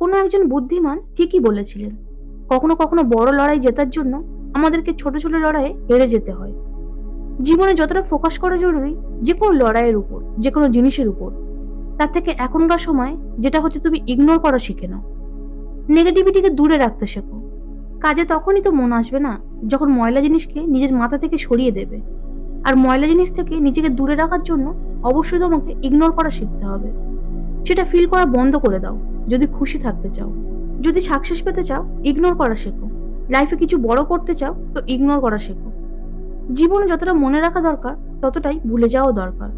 কোনো একজন বুদ্ধিমান ঠিকই বলেছিলেন, কখনো কখনো বড় লড়াই জেতার জন্য আমাদেরকে ছোট ছোট লড়াইয়ে হেরে যেতে হয়। জীবনে যতটা ফোকাস করা জরুরি যে কোনো লড়াইয়ের উপর, যে কোনো জিনিসের উপর, তার থেকে এখনকার সময় যেটা হচ্ছে তুমি ইগনোর করা শিখে নাও। নেগেটিভিটিকে দূরে রাখতে শেখো। কাজে তখনই তো মন আসবে না যখন ময়লা জিনিসকে নিজের মাথা থেকে সরিয়ে দেবে। আর ময়লা জিনিস থেকে নিজেকে দূরে রাখার জন্য অবশ্যই তোমাকে ইগনোর করা শিখতে হবে। সেটা ফিল করা বন্ধ করে দাও। যদি খুশি থাকতে চাও। যদি সাকসেস পেতে চাও ইগনোর করা শেখো। লাইফে কিছু বড় করতে চাও, তো ইগনোর করা শেখো। জীবনে যতটা মনে রাখা দরকার, ততটাই ভুলে যাওয়া দরকার।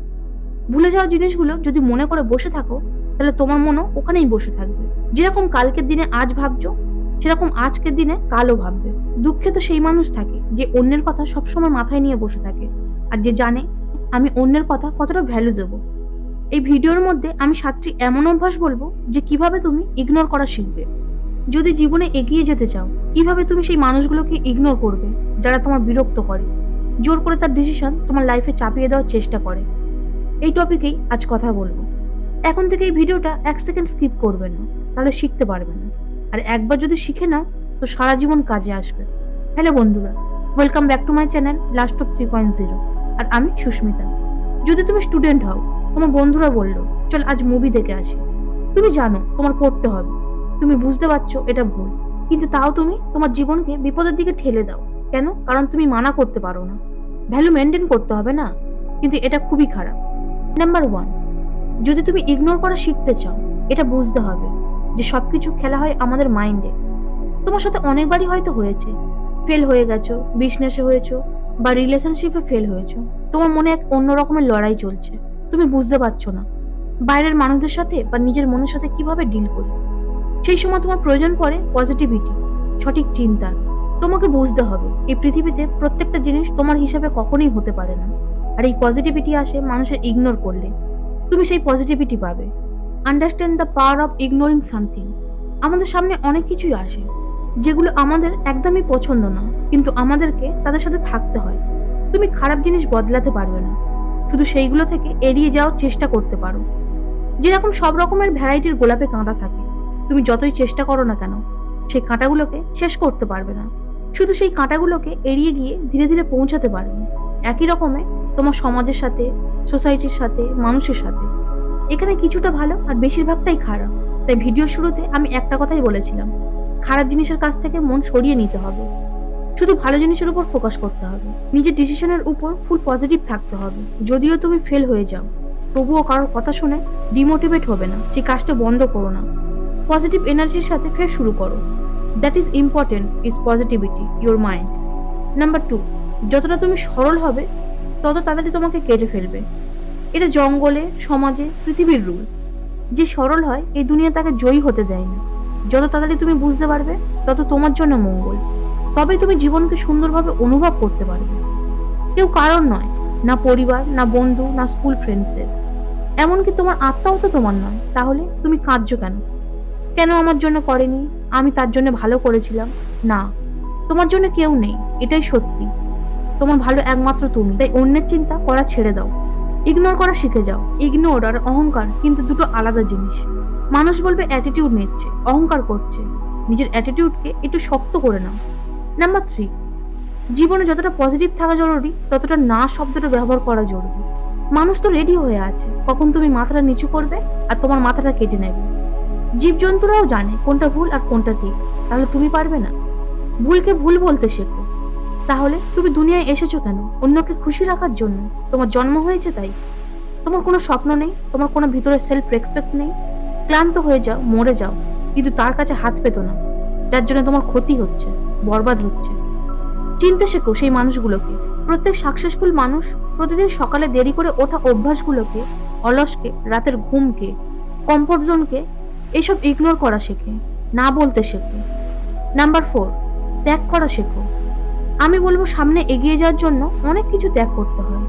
ভুলে যাওয়া জিনিসগুলো যদি মনে করে বসে থাকো, তাহলে তোমার মনও ওখানেই বসে থাকবে। যেরকম কালকের দিনে আজ ভাবছ, সেরকম আজকের দিনে কালও ভাববে। দুঃখে তো সেই মানুষ থাকে, যে অন্যের কথা সবসময় মাথায় নিয়ে বসে থাকে। আর যে জানে, আমি অন্যের কথা কতটা ভ্যালু দেব। এই ভিডিওর মধ্যে আমি সাতটি এমন অভ্যাস বলব যে কীভাবে তুমি ইগনোর করা শিখবে। যদি জীবনে এগিয়ে যেতে চাও, কীভাবে তুমি সেই মানুষগুলোকে ইগনোর করবে যারা তোমার বিরক্ত করে? জোর করে তার ডিসিশন তোমার লাইফে চাপিয়ে দেওয়ার চেষ্টা করে। এই টপিকেই আজ কথা বলব। এখন থেকে এই ভিডিওটা এক সেকেন্ড স্কিপ করবে না, তাহলে শিখতে পারবে না। আর একবার যদি শিখে নাও, তো সারা জীবন কাজে আসবে। হ্যালো বন্ধুরা welcome back to my channel last of three point zero আর আমি সুস্মিতা। যদি তুমি স্টুডেন্ট হও তোমার বন্ধুরা বলল, চল আজ মুভি দেখে আসি। তুমি জানো, তোমার পড়তে হবে। তুমি বুঝতে পারছ, এটা ভুল। কিন্তু তাও তুমি তোমার জীবনকে বিপদের দিকে ঠেলে দাও। কেন? কারণ তুমি মানা করতে পারো না। ভ্যালু মেনটেন করতে হবে না। কিন্তু এটা খুবই খারাপ। নাম্বার ওয়ান যদি তুমি ইগনোর করা শিখতে চাও, এটা বুঝতে হবে যে সবকিছু খেলা হয় আমাদের মাইন্ডে তোমার সাথে অনেকবারই হয়তো হয়েছে। ফেল হয়ে গেছো বিজনেসে হয়েছো, বা রিলেশনশিপে ফেল হয়েছো। তোমার মনে এক অন্য রকমের লড়াই চলছে। তুমি বুঝতে পারছ না। বাইরের মানুষদের সাথে বা নিজের মনের সাথে কীভাবে ডিল করি? সেই সময় তোমার প্রয়োজন পড়ে পজিটিভিটি সঠিক চিন্তা। তোমাকে বুঝতে হবে, এই পৃথিবীতে প্রত্যেকটা জিনিস তোমার হিসাবে কখনোই হতে পারে না। আর এই পজিটিভিটি আসে মানুষের ইগনোর করলে। তুমি সেই পজিটিভিটি পাবে। Understand the power of ignoring something আমাদের সামনে অনেক কিছুই আসে, যেগুলো আমাদের একদমই পছন্দ না কিন্তু আমাদেরকে তাদের সাথে থাকতে হয়। তুমি খারাপ জিনিস বদলাতে পারবে না। শুধু সেইগুলো থেকে এড়িয়ে যাওয়ার চেষ্টা করতে পারো। যেরকম সব রকমের ভ্যারাইটির গোলাপে কাঁটা থাকে, তুমি যতই চেষ্টা করো না কেন, সেই কাঁটাগুলোকে শেষ করতে পারবে না। শুধু সেই কাঁটাগুলোকে এড়িয়ে গিয়ে ধীরে ধীরে পৌঁছাতে পারবে একই রকমে তোমার সমাজের সাথে, সোসাইটির সাথে, মানুষের সাথে। এখানে কিছুটা ভালো আর বেশিরভাগটাই খারাপ। তাই ভিডিও শুরুতে আমি একটা কথাই বলেছিলাম, খারাপ জিনিসের কাছ থেকে মন সরিয়ে নিতে হবে। শুধু ভালো জিনিসের উপর ফোকাস করতে হবে। নিজের ডিসিশনের উপর ফুল পজিটিভ থাকতে হবে। যদিও তুমি ফেল হয়ে যাও, তবুও কারোর কথা শুনে ডিমোটিভেট হবে না। সেই কাজটা বন্ধ করো না। পজিটিভ এনার্জির সাথে ফের শুরু করো। That is important is positivity your mind number two যতটা তুমি সরল হবে, তত তাড়াতাড়ি তোমাকে কেটে ফেলবে। এটা জঙ্গলে, সমাজে, পৃথিবীর রুল যে সরল হয়, এই দুনিয়া তাকে জয়ী হতে দেয় না। যত তাড়াতাড়ি তুমি বুঝতে পারবে, তত তোমার জন্য মঙ্গল। তবে তুমি জীবনকে সুন্দরভাবে অনুভব করতে পারবে। কেউ কারণ নয়, না পরিবার, না বন্ধু, না স্কুল ফ্রেন্ডসদের এমনকি তোমার আত্মাও তো তোমার নয়। তাহলে তুমি কাঁদছো কেন? কেন আমার জন্য করেনি? আমি তার জন্য ভালো করেছিলাম? না। তোমার জন্য কেউ নেই, এটাই সত্যি। তোমার ভালো একমাত্র তুমি। তাই অন্যের চিন্তা করা ছেড়ে দাও। ইগনোর করা শিখে যাও। ইগনোর আর অহংকার কিন্তু দুটো আলাদা জিনিস। মানুষ বলবে অ্যাটিটিউড নিচ্ছে, অহংকার করছে। নিজের অ্যাটিটিউডকে একটু শক্ত করে নাও। নাম্বার থ্রি জীবনে যতটা পজিটিভ থাকা জরুরি, ততটা না শব্দটা ব্যবহার করা জরুরি। মানুষ তো রেডি হয়ে আছে। কখন তুমি মাথাটা নিচু করবে আর তোমার মাথাটা কেটে নেবে। জীবজন্তুরাও জানে কোনটা ভুল আর কোনটা ঠিক। তাহলে তুমি পারবে না। ভুলকে ভুল বলতে শেখো। তাহলে তুমি দুনিয়ায় এসেছ কেন? অন্যকে খুশি রাখার জন্য। তোমার জন্ম হয়েছে তাই। তোমার কোনো স্বপ্ন নেই? তোমার কোনো ভিতরে সেলফ রেসপেক্ট নেই? ক্লান্ত হয়ে যাও, মরে যাও। কিন্তু তার কাছে হাত পেতো না। যার জন্য তোমার ক্ষতি হচ্ছে। বরবাদ হচ্ছে। চিনতে শেখো সেই মানুষগুলোকে। প্রত্যেক সাকসেসফুল মানুষ প্রতিদিন সকালে দেরি করে ওঠা অভ্যাসগুলোকে, অলসকে, রাতের ঘুমকে কমফোর্ট জোনকে এইসব ইগনোর করা শেখে, না বলতে শেখো। নাম্বার ফোর ত্যাগ করা শেখো। আমি বলব সামনে এগিয়ে যাওয়ার জন্য অনেক কিছু ত্যাগ করতে হয়।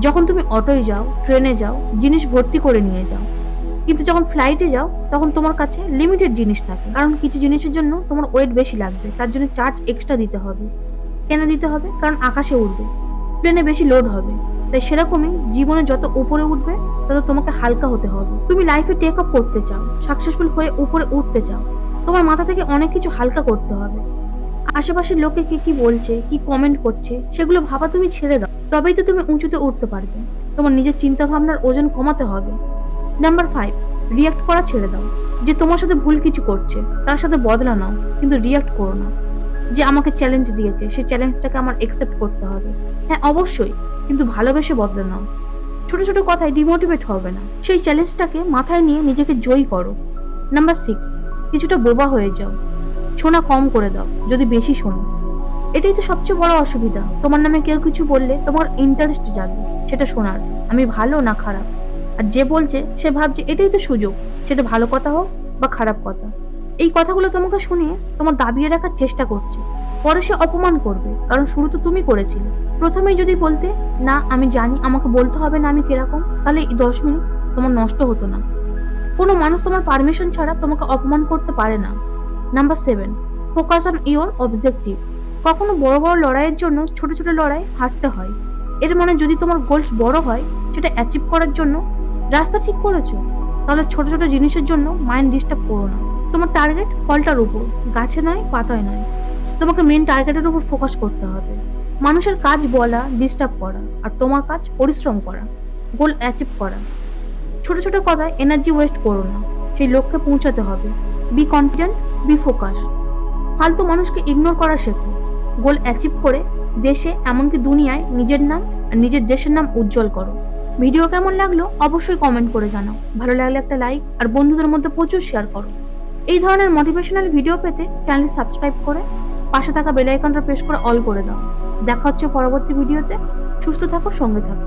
যখন তুমি অটোয় যাও, ট্রেনে যাও, জিনিস ভর্তি করে নিয়ে যাও কিন্তু যখন ফ্লাইটে যাও, তখন তোমার কাছে লিমিটেড জিনিস থাকে। কারণ কিছু জিনিসের জন্য তোমার ওয়েট বেশি লাগবে। তার জন্য চার্জ এক্সট্রা দিতে হবে। কেন দিতে হবে? কারণ আকাশে উঠবে প্লেনে বেশি লোড হবে। তাই সেরকমই জীবনে যত উপরে উঠবে, তত তোমাকে হালকা হতে হবে। তুমি লাইফে টেক আপ করতে চাও সাকসেসফুল হয়ে উপরে উঠতে চাও, তোমার মাথা থেকে অনেক কিছু হালকা করতে হবে। আশেপাশের লোকে কে কি বলছে, কি কমেন্ট করছে, সেগুলো ভাবা তুমি ছেড়ে দাও। তবেই তো তুমি উঁচুতে উঠতে পারবে। তোমার নিজের চিন্তা ভাবনার ওজন কমাতে হবে। নাম্বার ফাইভ রিয়াক্ট করা ছেড়ে দাও। যে তোমার সাথে ভুল কিছু করছে, তার সাথে বদলা নাও, কিন্তু রিয়াক্ট করো না। যে আমাকে চ্যালেঞ্জ দিয়েছে সেই চ্যালেঞ্জটাকে আমার একসেপ্ট করতে হবে। হ্যাঁ অবশ্যই, কিন্তু ভালোবেসে বদলে নাও। ছোট ছোট কথায় ডিমোটিভেট হবে না। সেই চ্যালেঞ্জটাকে মাথায় নিয়ে নিজেকে জয়ী করো। নাম্বার সিক্স কিছুটা বোবা হয়ে যাও। শোনা কম করে দাও, যদি বেশি শোনো। এটাই তো সবচেয়ে বড় অসুবিধা। তোমার নামে কেউ কিছু বললে তোমার ইন্টারেস্ট জাগবে সেটা শোনার। আমি ভালো না খারাপ? আর যে বলছে, সে ভাবছে এটাই তো সুযোগ, সেটা ভালো কথা হোক বা খারাপ কথা। এই কথাগুলো তোমাকে শুনিয়ে তোমার দাবিয়ে রাখার চেষ্টা করছে। পরে সে অপমান করবে, কারণ শুরু তো তুমি করেছিলে। প্রথমেই যদি বলতে, না, আমি জানি, আমাকে বলতে হবে না আমি কীরকম, তাহলে এই দশ মিনিট তোমার নষ্ট হতো না। কোনো মানুষ তোমার পারমিশন ছাড়া তোমাকে অপমান করতে পারে না। Number seven focus on your objective কখনো বড় বড় লড়াইয়ের জন্য ছোট ছোট লড়াই হাঁটতে হয়। এর মানে যদি তোমার গোলস বড় হয়, সেটা অ্যাচিভ করার জন্য রাস্তা ঠিক করেছ? তাহলে ছোট ছোট জিনিসের জন্য মাইন্ড ডিস্টার্ব করো না। তোমার টার্গেট ফলটার উপর, গাছে নয়, পাতায় নয়। তোমাকে মেন টার্গেটের উপর ফোকাস করতে হবে। মানুষের কাজ বলা ডিস্টার্ব করা, আর তোমার কাজ পরিশ্রম করা গোল অ্যাচিভ করা। ছোট ছোট কথায় এনার্জি ওয়েস্ট করো না, সেই লক্ষ্যে পৌঁছাতে হবে। বি কনফিডেন্ট বি ফোকাস ফালতু মানুষকে ইগনোর করা শেখো। গোল অ্যাচিভ করে দেশে এমনকি দুনিয়ায় নিজের নাম আর নিজের দেশের নাম উজ্জ্বল করো। ভিডিও কেমন লাগল অবশ্যই কমেন্ট করে জানাও। ভালো লাগলে একটা লাইক আর বন্ধুদের মধ্যে প্রচুর শেয়ার করো। এই ধরনের মোটিভেশনাল ভিডিও পেতে চ্যানেলটি সাবস্ক্রাইব করে পাশে থাকা বেল আইকনটা প্রেস করে অল করে দাও। দেখা হচ্ছে পরবর্তী ভিডিওতে সুস্থ থাকো, সঙ্গে থাকো।